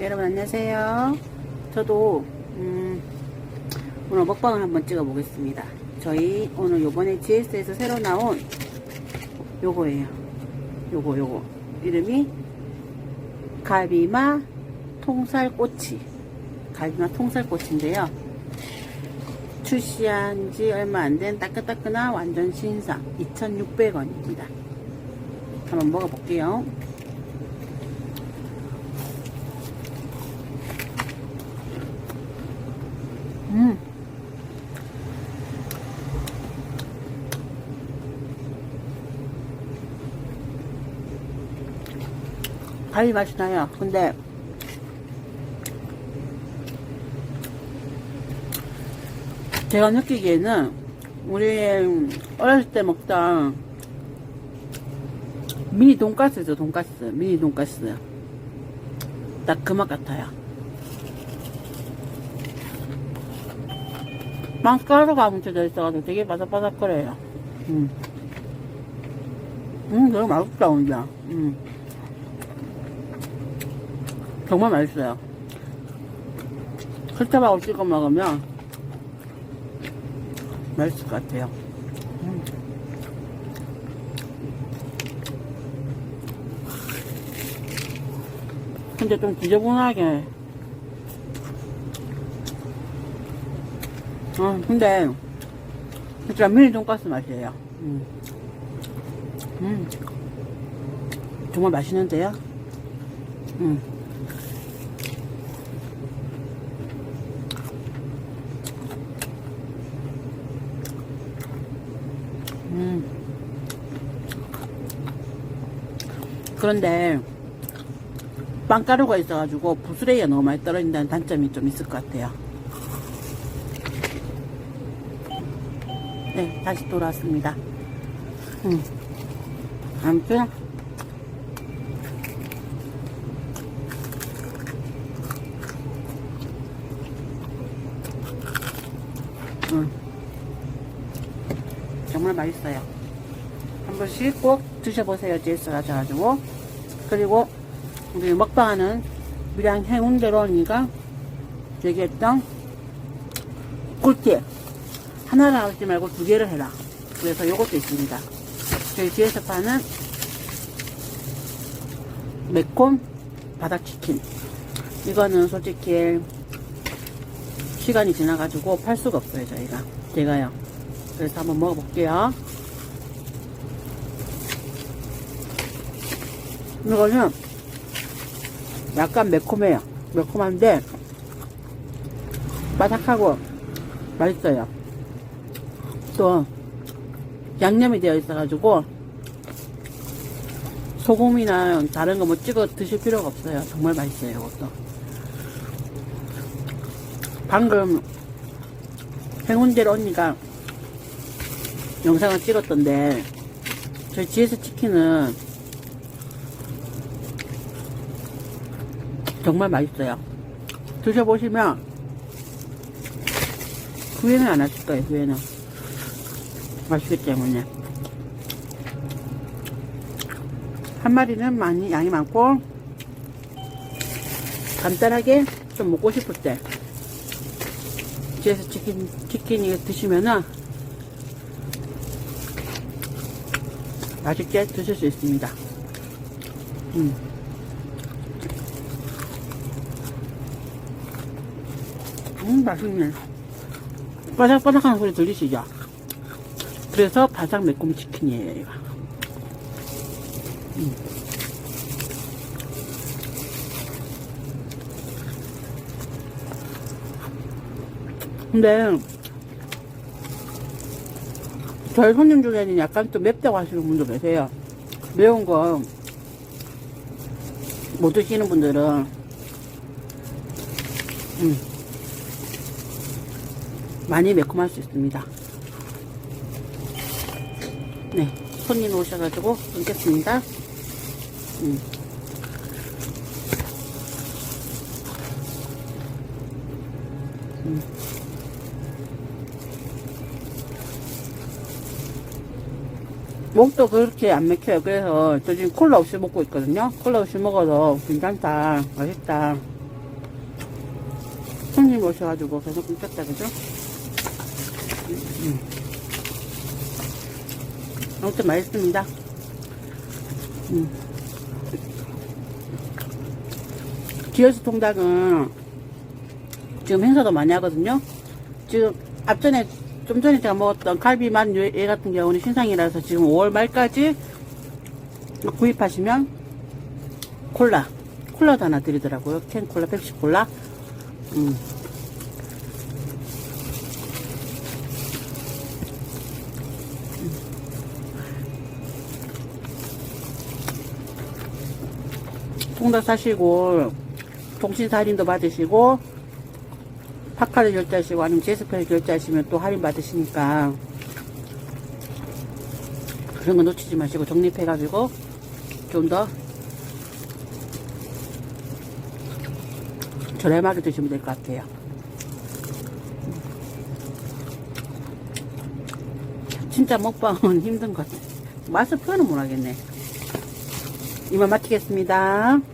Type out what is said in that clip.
여러분 안녕하세요. 저도 음, 오늘 먹방을 한번 찍어 보겠습니다. 저희 오늘 요번에 GS에서 새로 나온 요거예요. 요거 요거 이름이 갈비마 통살꼬치 갈비마 통살꼬치인데요. 출시한 지 얼마 안 된 따끈따끈한 완전 신상 2,600원입니다. 한번 먹어볼게요. 음. 갈비 맛이 나요. 근데 제가 느끼기에는 우리 어렸을 때 먹던 미니 돈가스죠, 돈가스. 미니 돈가스. 딱 그 맛 같아요. 빵가루가 뭉쳐져 있어가지고 되게 바삭바삭거려요. 음. 음, 되게 맛있다, 진짜. 음. 정말 맛있어요. 설탕하고 찍어 먹으면 맛있을 것 같아요. 음. 근데 좀 지저분하게 어, 근데, 진짜 미니 돈가스 맛이에요. 음. 음. 정말 맛있는데요? 음. 음. 그런데, 빵가루가 있어가지고 부스레기가 너무 많이 떨어진다는 단점이 좀 있을 것 같아요. 네, 다시 돌아왔습니다. 음. 아무튼, 음. 정말 맛있어요. 한 번씩 꼭 드셔보세요. 제스 가져가지고. 그리고, 우리 먹방하는 밀양 해운대로 언니가 얘기했던 꿀팁. 하나를 하지 말고 두 개를 해라. 그래서 요것도 있습니다. 저희 뒤에서 파는 매콤 바닥치킨. 이거는 솔직히 시간이 지나가지고 팔 수가 없어요, 저희가. 제가요. 그래서 한번 먹어볼게요. 이거는 약간 매콤해요. 매콤한데 바삭하고 맛있어요. 또 양념이 되어 있어가지고 소금이나 다른 거 뭐 찍어 드실 필요가 없어요. 정말 맛있어요. 이것도. 방금 행운대로 언니가 영상을 찍었던데 저희 GS 치킨은 정말 맛있어요. 드셔보시면 후회는 안 하실 거예요. 후회는. 맛있기 때문에 한 마리는 많이 양이 많고 간단하게 좀 먹고 싶을 때 집에서 치킨 치킨이 드시면은 맛있게 드실 수 있습니다. 음. 음 맛있네. 바삭바삭한 소리 들리시죠? 그래서 바삭 매콤 치킨이에요. 음. 근데, 저희 손님 중에는 약간 또 맵다고 하시는 분도 계세요. 매운 거 못 드시는 분들은, 음, 많이 매콤할 수 있습니다. 네, 손님 오셔가지고 끊겠습니다. 음. 음. 목도 그렇게 안 맥혀요. 그래서 저 지금 콜라 없이 먹고 있거든요. 콜라 없이 먹어도 괜찮다, 맛있다. 손님이 오셔가지고 계속 끊겼다, 그죠? 음. 아무튼 맛있습니다. 음. 지어스 통닭은 지금 행사도 많이 하거든요. 지금 앞전에 좀 전에 제가 먹었던 갈비만 얘얘 같은 경우는 신상이라서 지금 5월 말까지 구입하시면 콜라 콜라도 하나 드리더라고요. 캔 콜라, 펩시 콜라. 음. 통닭 사시고 통신사 할인도 받으시고 파카를 결제하시고 아니면 제스페를 결제하시면 또 할인 받으시니까 그런 거 놓치지 마시고 적립해 가지고 좀 더 저렴하게 드시면 될 것 같아요. 진짜 먹방은 힘든 것 같아. 맛을 표현은 못하겠네. 이만 마치겠습니다.